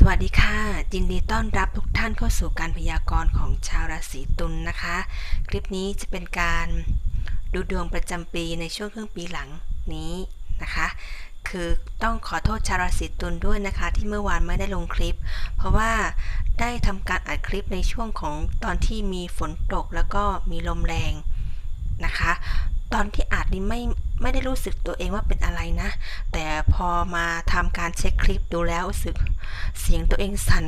สวัสดีค่ะ ยินดีต้อนรับทุกท่านเข้าสู่การพยากรณ์ของชาวราศีตุลนนะคะ คลิปนี้จะเป็นการดูดวงประจำปีในช่วงครึ่งปีหลังนี้นะคะ คือต้องขอโทษชาวราศีตุลด้วยนะคะ ที่เมื่อวานไม่ได้ลงคลิป เพราะว่าได้ทำการอัดคลิปในช่วงของตอนที่มีฝนตกแล้วก็มีลมแรงนะคะ ตอนที่อัดนี้ไม่ไม่ได้รู้สึกตัวเองว่าเป็นอะไรนะ แต่พอมาทำการเช็คคลิปดูแล้วรู้สึกเสียงตัวเองสั่น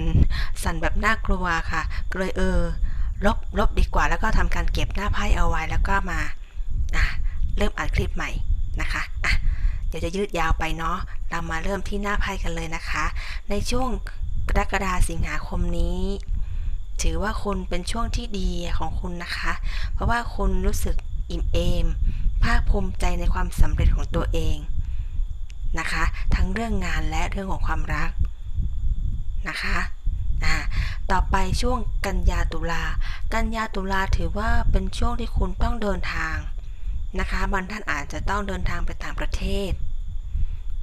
สั่นแบบน่ากลัวค่ะก็เลยเออลบลบดีกว่าแล้วก็ทำการเก็บหน้าไพ่เอาไว้แล้วก็มาอะเริ่มอัดคลิปใหม่นะคะอะเดี๋ยวจะยืดยาวไปเนาะเรามาเริ่มที่หน้าไพ่กันเลยนะคะ ในช่วงกรกฎาสิงหาคมนี้ ถือว่าคุณเป็นช่วงที่ดีของคุณนะคะ เพราะว่าคุณรู้สึก อิ่มเอม ภาคภูมิใจในความสำเร็จของตัวเองนะคะ ทั้งเรื่องงานและเรื่องของความรักนะคะอ่าต่อไปช่วงกันยาตุลา กันยาตุลาถือว่าเป็นช่วงที่คุณต้องเดินทางนะคะบางท่านอาจจะต้องเดินทางไปต่างประเทศ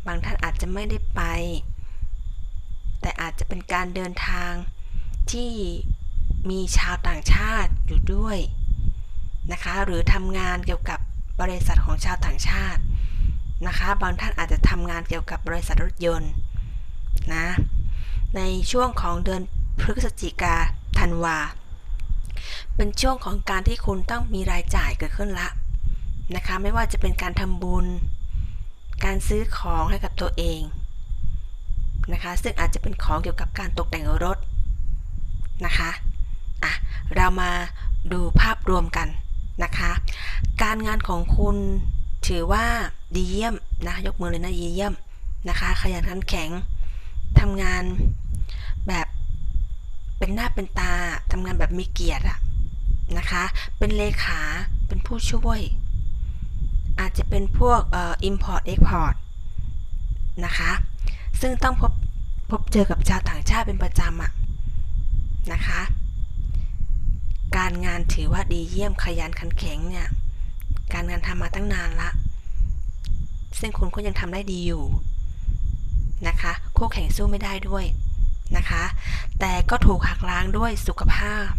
บางท่านอาจจะไม่ได้ไป แต่อาจจะเป็นการเดินทางที่มีชาวต่างชาติอยู่ด้วย นะคะ หรือทำงานเกี่ยวกับบริษัทของชาวต่างชาตินะคะ บางท่านอาจจะทำงานเกี่ยวกับบริษัทรถยนต์นะในช่วงของเดือนพฤศจิกาธันวา เป็นช่วงของการที่คุณต้องมีรายจ่ายเกิดขึ้นละนะคะ ไม่ว่าจะเป็นการทำบุญ การซื้อของให้กับตัวเองนะคะ ซึ่งอาจจะเป็นของเกี่ยวกับการตกแต่งรถนะคะอะเรามาดูภาพรวมกัน นะคะ การงานของคุณถือว่าดีเยี่ยมนะยกมือเลยนะดีเยี่ยมนะคะ ขยันขันแข็งทำงานแบบเป็นหน้าเป็นตาทำงานแบบมีเกียรติอะนะคะ เป็นเลขาเป็นผู้ช่วย อาจจะเป็นพวกเอ่อ import export นะคะ ซึ่งต้องพบพบเจอกับชาวต่างชาติเป็นประจำอะนะคะ การงานถือว่าดีเยี่ยมขยันขันแข็งเนี่ย การงานทำมาตั้งนานละ ซึ่งคุณก็ยังทำได้ดีอยู่นะคะคู่แข่งสู้ไม่ได้ด้วยนะคะ แต่ก็ถูกหักล้างด้วยสุขภาพ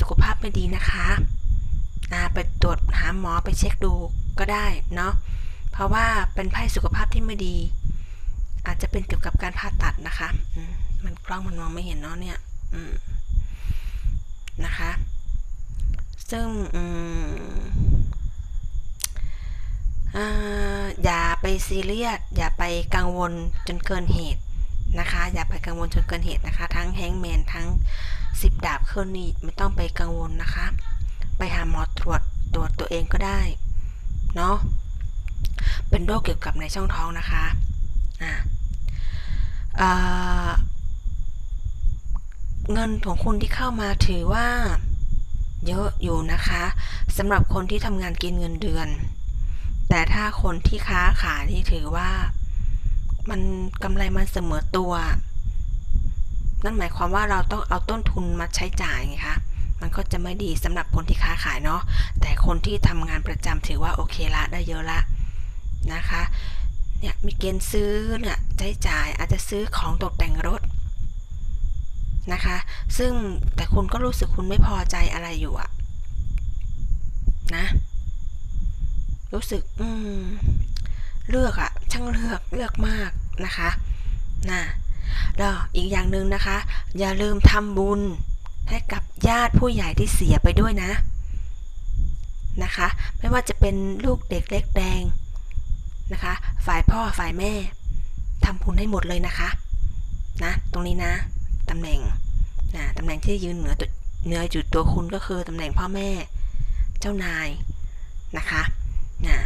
สุขภาพไม่ดีนะคะไปตรวจหาหมอไปเช็คดูก็ได้เนาะ เพราะว่าเป็นไพ่สุขภาพที่ไม่ดี อาจจะเป็นเกี่ยวกับการผ่าตัดนะคะ มันกล้องมันมองไม่เห็นเนาะเนี่ย นะคะ ซึ่งอย่าไปซีเรียส อย่าไปกังวลจนเกินเหตุนะคะ อย่าไปกังวลจนเกินเหตุนะคะ ทั้งแฮงแมนทั้งสิบดาบเคลื่อนนี่ไม่ต้องไปกังวลนะคะ ไปหาหมอตรวจตรวจตัวเองก็ได้ เนาะเป็นโรคเกี่ยวกับในช่องท้องนะคะอ่า เงินของคุณที่เข้ามาถือว่า เยอะอยู่นะคะสำหรับคนที่ทำงานกินเงินเดือน แต่ถ้าคนที่ค้าขายที่ถือว่า มันกำไรมันเสมอตัว นั่นหมายความว่าเราต้องเอาต้นทุนมาใช้จ่ายไงคะมันก็จะไม่ดีสำหรับคนที่ค้าขายเนาะ แต่คนที่ทำงานประจำถือว่าโอเคละได้เยอะละนะคะ เนี่ยมีเกณฑ์ซื้อเนี่ยใช้จ่ายอาจจะซื้อของตกแต่งรถ นะคะ ซึ่งแต่คุณก็รู้สึกคุณไม่พอใจอะไรอยู่อะนะ รู้สึก อืม เลือกอะช่างเลือกเลือกมากนะคะนะแล้วอีกอย่างหนึ่งนะคะ อย่าลืมทำบุญให้กับญาติผู้ใหญ่ที่เสียไปด้วยนะนะคะ ไม่ว่าจะเป็นลูกเด็กเล็กแดงนะคะ ฝ่ายพ่อฝ่ายแม่ทำบุญให้หมดเลยนะคะ นะ ตรงนี้นะ ตำแหน่งนะตำแหน่งที่ยืนเหนือเหนือจุดตัวคุณก็คือตำแหน่งพ่อแม่ เจ้านายนะคะนะ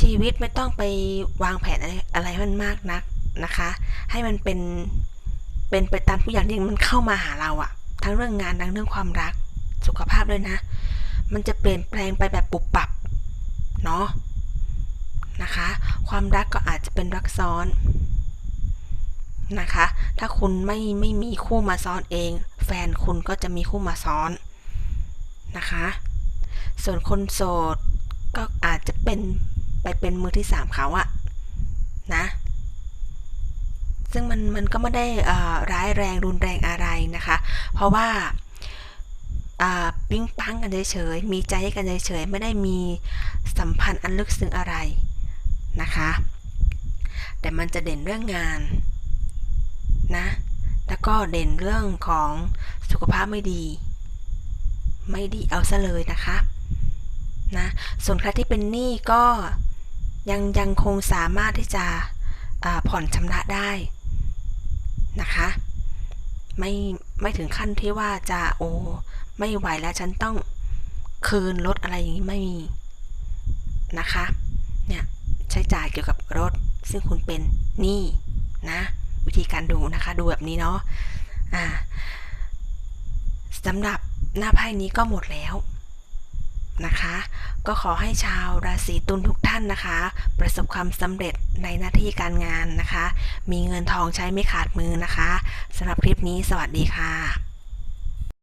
ชีวิตไม่ต้องไปวางแผนอะไรมันมากนักนะคะ ให้มันเป็นเป็นไปตามทุกอย่างที่มันเข้ามาหาเราอะทั้งเรื่องงานทั้งเรื่องความรักสุขภาพด้วยนะ มันจะเปลี่ยนแปลงไปแบบปุบปับเนาะนะคะ ความรักก็อาจจะเป็นรักซ้อน นะคะ ถ้าคุณไม่ไม่มีคู่มาซ้อนเอง แฟนคุณก็จะมีคู่มาซ้อนนะคะ ส่วนคนโสดก็อาจจะเป็นไปเป็นมือที่สามเขาอะนะ ซึ่งมันมันก็ไม่ได้อ่อร้ายแรงรุนแรงอะไรนะคะ เพราะว่าปิ๊งปังกันเฉยๆ มีใจให้กันเฉยๆ ไม่ได้มีสัมพันธ์อันลึกซึ้งอะไรนะคะ แต่มันจะเด่นเรื่องงาน นะ แล้วก็เด่นเรื่องของสุขภาพไม่ดี ไม่ดีเอาซะเลยนะคะนะส่วนใครที่เป็นหนี้ก็ยังยังคงสามารถที่จะผ่อนชำระได้นะคะ ไม่ไม่ถึงขั้นที่ว่าจะโอ้ไม่ไหวแล้วฉันต้องคืนรถอะไรอย่างนี้ไม่มีนะคะ เนี่ยใช้จ่ายเกี่ยวกับรถซึ่งคุณเป็นหนี้นะ ธีการดูนะคะ ดูแบบนี้เนาะอ่าสำหรับหน้าไพ่นี้ก็หมดแล้วนะคะ ก็ขอให้ชาวราศีตุลทุกท่านนะคะ ประสบความสำเร็จในหน้าที่การงานนะคะ มีเงินทองใช้ไม่ขาดมือนะคะสำหรับคลิปนี้สวัสดีค่ะ